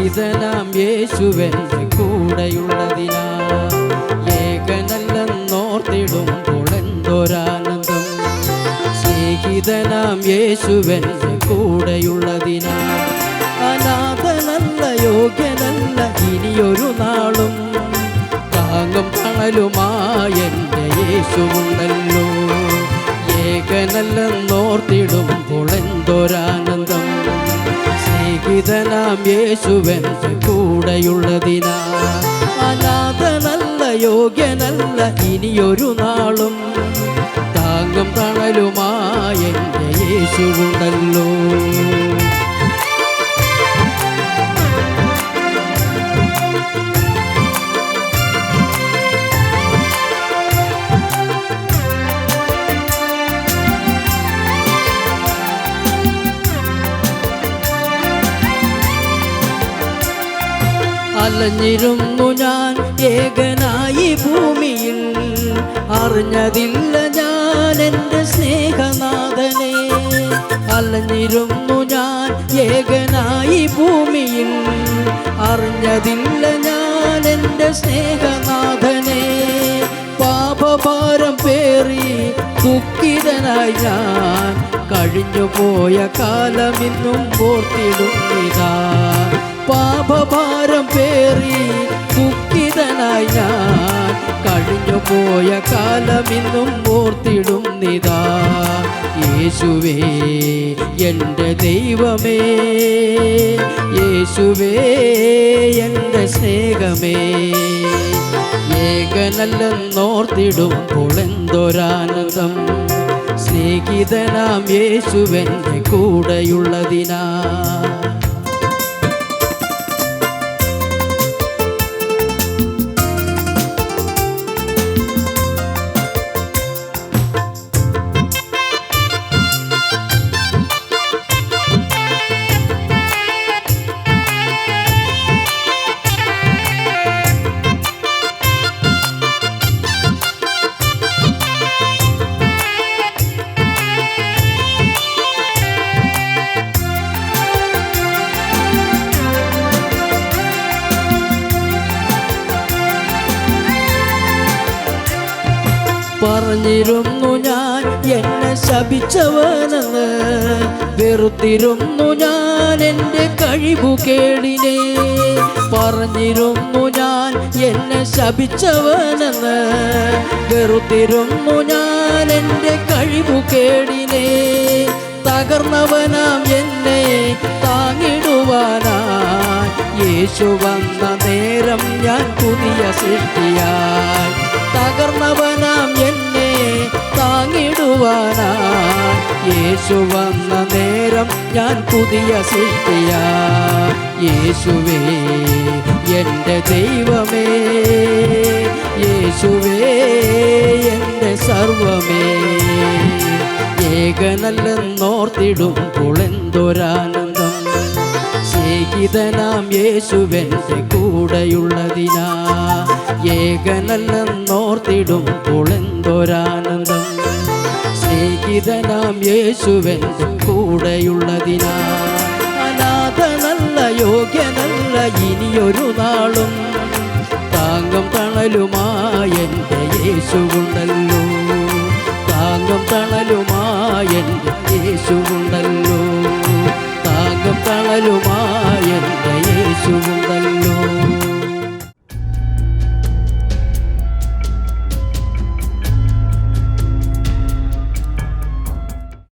സ്നേഹിതനാം യേശുവെ കൂടെയുള്ളതിനാ ഏകനല്ലെന്നോർത്തിടുമ്പോൾ എന്തൊരാനന്ദം. സ്നേഹിതനാം യേശുവെ കൂടെയുള്ളതിനാ അനാഥനല്ല യോഗ്യനല്ല ഇനിയൊരു നാളും താങ്ങും തണലുമായെന്റെ യേശുവുണ്ടല്ലോ. ഏകനല്ലെന്നോർത്തിടുമ്പോൾ എന്തൊരാനന്ദം. സ്നേഹിതനാം യേശുവൻ കൂടെയുള്ളതിനാ. അനാഥനല്ല യോഗ്യനല്ല ഇനിയൊരു നാളും താങ്ങും തണലുമായ യേശുവുണ്ടല്ലോ അലഞ്ഞിരുന്നു ഞാൻ ഏകനായി ഭൂമിയിൽ. അറിഞ്ഞതില്ല ഞാൻ എന്റെ സ്നേഹനാഥനെ. അലഞ്ഞിരുന്നു ഞാൻ ഏകനായി ഭൂമിയിൽ. അറിഞ്ഞതില്ല ഞാൻ എന്റെ സ്നേഹനാഥനെ. പാപഭാരം പേറി ദുഃഖിതനായി ഞാൻ കഴിഞ്ഞുപോയ കാലമിന്നും ഓർത്തിടുന്നിതാ പാപഭാരം പേറി ദുഃഖിതനായി ഞാൻ കഴിഞ്ഞു പോയ കാലമിന്നും ഓർത്തിടുന്നിതാ യേശുവേ എന്റെ ദൈവമേ യേശുവേ എന്റെ സ്നേഹമേ. ഏകനല്ലെന്നോർത്തിടുമ്പോൾ എന്തൊരാനന്ദം. സ്നേഹിതനാം യേശുവന്റെ കൂടെയുള്ളതിനാ. പറഞ്ഞിരുന്നു ഞാൻ എന്നെ ശപിച്ചവനെന്ന്. വെറുത്തിരുന്നു ഞാൻ എന്റെ കഴിവു കേടിനെ. പറഞ്ഞിരുന്നു ഞാൻ എന്നെ ശപിച്ചവനെന്ന്. വെറുത്തിരുന്നു ഞാൻ എന്റെ കഴിവു കേടിനെ. തകർന്നവനാം എന്നെ താങ്ങിടുവാനായി. യേശു വന്ന നേരം ഞാൻ പുതിയ സൃഷ്ടിയായി. താങ്ങിടുവാനായി യേശു വന്ന നേരം ഞാൻ പുതിയ സൃഷ്ടിയാ. യേശുവേ എന്റെ ദൈവമേ യേശുവേ എന്റെ സർവമേ. ഏകനല്ലെന്നോർത്തിടുമ്പോൾ എന്തൊരാനന്ദം. സ്നേഹിതനാം യേശുവെന്റെ കൂടെയുള്ളതിനാ. ഏകനല്ലെന്നോർത്തിടുമ്പോൾ എന്തൊരാനന്ദം. സ്നേഹിതനാം യേശുവന്റെ കൂടെയുള്ളതിനാ. അനാഥനല്ല യോഗ്യനല്ല ഇനിയൊരു നാളും താങ്ങും തണലുമായെന്റെ യേശുവുണ്ടല്ലോ. താങ്ങും തണലുമായെന്റെ യേശുവുണ്ടല്ലോ. താങ്ങും തണലുമായെന്റെ യേശുവുണ്ടല്ലോ.